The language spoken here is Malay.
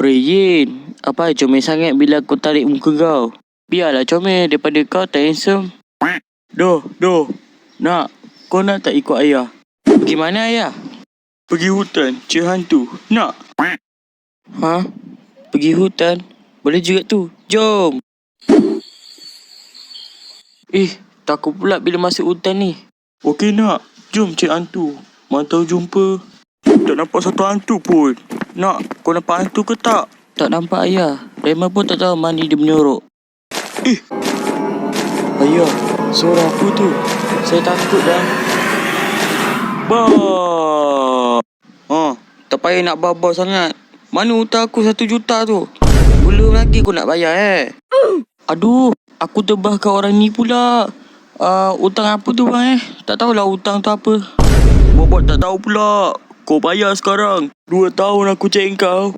Preyin, apa comel sangat bila aku tarik muka kau? Biarlah comel daripada kau tak handsome. Doh, doh. Nak, kau nak tak ikut ayah? Pergi mana ayah? Pergi hutan, cik hantu. Nak? Ha? Pergi hutan? Boleh juga tu. Jom. Eh, takut pula bila masuk hutan ni. Okey nak, jom cik hantu. Mantau jumpa. Tak nampak satu hantu pun. Nak, kau nampak hantu ke tak? Tak nampak ayah. Raymond pun tak tahu mana dia menyorok. Eh! Ayah, suara apa tu? Saya takut dah. Bah! Ha, tak payah nak babar sangat. Mana hutang aku satu juta tu? Belum lagi aku nak bayar eh. Aduh, aku terbahkan orang ni pula. Uh, hutang apa tu bang eh? Tak tahulah hutang tu apa. Bobot tak tahu pula. Kau bayar sekarang. Dua tahun aku cek kau.